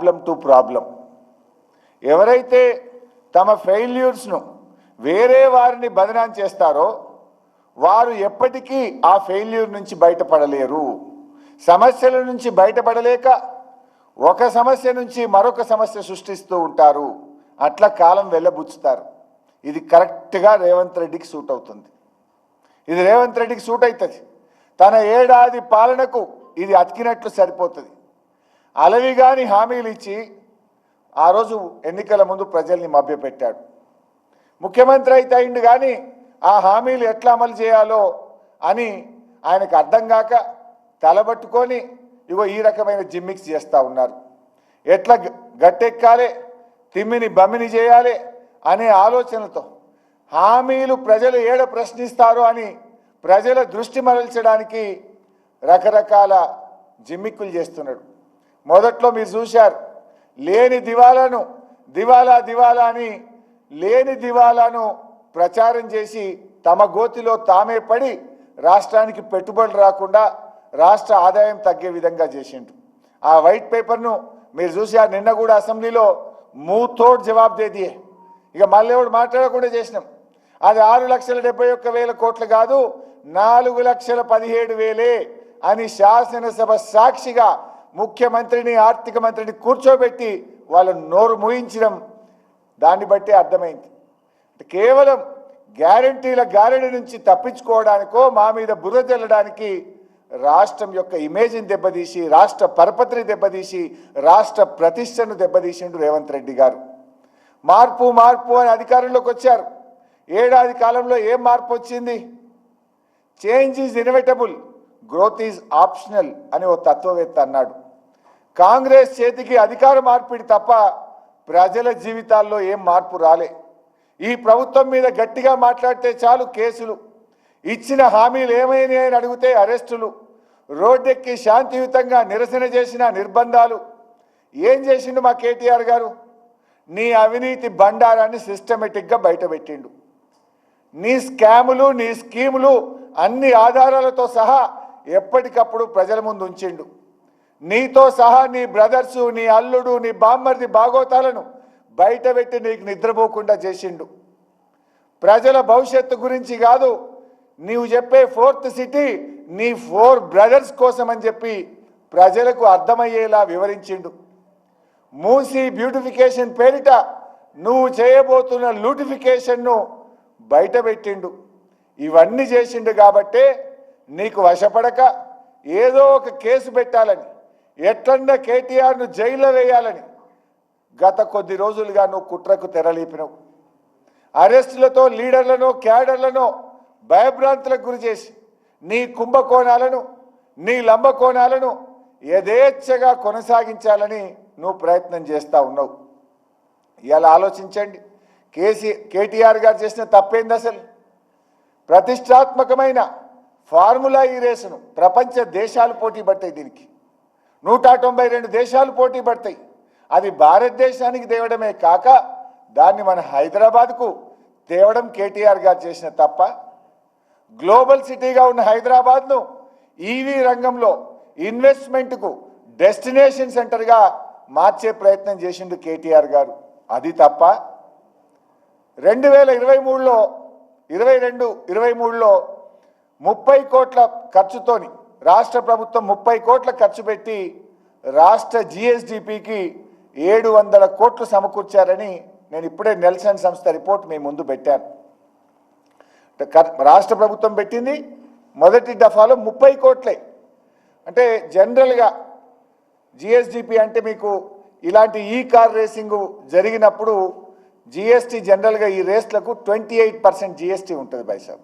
Problem to problem ఎవరైతే తమ ఫెయిల్యూర్స్ను వేరే వారిని బదనాం చేస్తారో వారు ఎప్పటికీ ఆ ఫెయిల్యూర్ నుంచి బయటపడలేరు. సమస్యల నుంచి బయటపడలేక ఒక సమస్య నుంచి మరొక సమస్య సృష్టిస్తూ ఉంటారు. అట్లా కాలం వెళ్ళబుచ్చుతారు. ఇది కరెక్ట్గా రేవంత్ రెడ్డికి సూట్ అవుతుంది. ఇది రేవంత్ రెడ్డికి సూట్ అవుతుంది తన ఏడాది పాలనకు ఇది అతికినట్లు సరిపోతుంది. అలవిగాని హామీలు ఇచ్చి ఆ రోజు ఎన్నికల ముందు ప్రజల్ని మభ్యపెట్టాడు. ముఖ్యమంత్రి అయితే అయిండు కానీ ఆ హామీలు ఎట్లా అమలు చేయాలో అని ఆయనకు అర్థం కాక తలబట్టుకొని ఇగో ఈ రకమైన జిమ్మిక్స్ చేస్తూ ఉన్నారు. ఎట్లా గట్టెక్కాలి తిమ్మిని బమ్మిని చేయాలి అనే ఆలోచనతో హామీలు ప్రజలు ఏడ ప్రశ్నిస్తారు అని ప్రజల దృష్టి మరల్చడానికి రకరకాల జిమ్మిక్కులు చేస్తున్నాడు. మొదట్లో మీరు చూశారు. లేని దివాలాను దివాలా దివాలా అని లేని దివాలాను ప్రచారం చేసి తమ గోతిలో తామే పడి రాష్ట్రానికి పెట్టుబడులు రాకుండా రాష్ట్ర ఆదాయం తగ్గే విధంగా చేసిండు ఆ వైట్ పేపర్ను మీరు చూశారు. నిన్న కూడా అసెంబ్లీలో మూతోడ్ జవాబుదేదియే ఇక మళ్ళీ ఎవడు మాట్లాడకుండా చేసినాం. అది ఆరు లక్షల డెబ్బై ఒక్క వేల కోట్లు కాదు నాలుగు లక్షల పదిహేడు వేలే అని శాసనసభ సాక్షిగా ముఖ్యమంత్రిని ఆర్థిక మంత్రిని కూర్చోబెట్టి వాళ్ళ నోరు మూయించడం దాన్ని బట్టి అర్థమైంది. కేవలం గ్యారంటీల గ్యారెంటీ నుంచి తప్పించుకోవడానికో మా మీద బుర్ర తెల్లడానికి రాష్ట్రం యొక్క ఇమేజ్ని దెబ్బతీసి రాష్ట్ర పరపతిని దెబ్బతీసి రాష్ట్ర ప్రతిష్టను దెబ్బతీసిండు రేవంత్ రెడ్డి గారు. మార్పు మార్పు అని అధికారంలోకి వచ్చారు. ఏడాది కాలంలో ఏం మార్పు వచ్చింది? Change is inevitable growth is optional అని ఓ తత్వవేత్త అన్నాడు. కాంగ్రెస్ చేతికి అధికార మార్పిడి తప్ప ప్రజల జీవితాల్లో ఏం మార్పు రాలే. ఈ ప్రభుత్వం మీద గట్టిగా మాట్లాడితే చాలు కేసులు. ఇచ్చిన హామీలు ఏమైనాయి అని అడిగితే అరెస్టులు. రోడ్డెక్కి శాంతియుతంగా నిరసన చేసిన నిర్బంధాలు. ఏం చేసిండు మా కేటీఆర్ గారు? నీ అవినీతి బండారాన్ని సిస్టమేటిక్గా బయటపెట్టిండు. నీ స్కాములు నీ స్కీములు అన్ని ఆధారాలతో సహా ఎప్పటికప్పుడు ప్రజల ముందు ఉంచిండు. నీతో సహా నీ బ్రదర్సు నీ అల్లుడు నీ బామ్మర్ది బాగోతాలను బయట పెట్టి నీకు నిద్రపోకుండా చేసిండు. ప్రజల భవిష్యత్తు గురించి కాదు నీవు చెప్పే ఫోర్త్ సిటీ నీ ఫోర్ బ్రదర్స్ కోసం అని చెప్పి ప్రజలకు అర్థమయ్యేలా వివరించిండు. మూసి బ్యూటిఫికేషన్ పేరిట నువ్వు చేయబోతున్న లూటిఫికేషన్ను బయటపెట్టిండు ఇవన్నీ చేసిండు కాబట్టే నీకు వశపడక ఏదో ఒక కేసు పెట్టాలని ఎట్లన్నా కేటీఆర్ను జైల్లో వేయాలని గత కొద్ది రోజులుగా నువ్వు కుట్రకు తెరలేపినవు. అరెస్టులతో లీడర్లను క్యాడర్లను భయభ్రాంతులకు గురి చేసి నీ కుంభకోణాలను నీ లంబకోణాలను యథేచ్ఛగా కొనసాగించాలని నువ్వు ప్రయత్నం చేస్తూ ఉన్నావు. ఇలా ఆలోచించండి. కేసీ కేటీఆర్ గారు చేసిన తప్పేంది అసలు ప్రతిష్టాత్మకమైన ఫార్ములా ఈ రేసును ప్రపంచ దేశాలు పోటీ పడతాయి దీనికి. నూట తొంభై రెండు దేశాలు పోటీ పడతాయి. అది భారతదేశానికి తేవడమే కాక దాన్ని మన హైదరాబాద్కు తేవడం కేటీఆర్ గారు చేసిన తప్ప గ్లోబల్ సిటీగా ఉన్న హైదరాబాద్ను ఈవీ రంగంలో ఇన్వెస్ట్మెంట్కు డెస్టినేషన్ సెంటర్గా మార్చే ప్రయత్నం చేసిండు కేటీఆర్ గారు. అది తప్ప రెండు వేల ఇరవై మూడులో ఇరవై రెండు ఇరవై మూడులో ముప్పై కోట్ల ఖర్చుతోని రాష్ట్ర ప్రభుత్వం ముప్పై కోట్ల ఖర్చు పెట్టి రాష్ట్ర జిఎస్డిపికి ఏడు వందల కోట్లు సమకూర్చారని నేను ఇప్పుడే నెల్సన్ సంస్థ రిపోర్ట్ మీ ముందు పెట్టాను. కర్- రాష్ట్ర ప్రభుత్వం పెట్టింది మొదటి దఫాలో ముప్పై కోట్లే. అంటే జనరల్గా జిఎస్డిపి అంటే మీకు ఇలాంటి ఈ కార్ రేసింగ్ జరిగినప్పుడు జిఎస్టీ జనరల్గా ఈ రేస్లకు ట్వంటీ ఎయిట్ పర్సెంట్ జిఎస్టీ ఉంటుంది బైసాబ్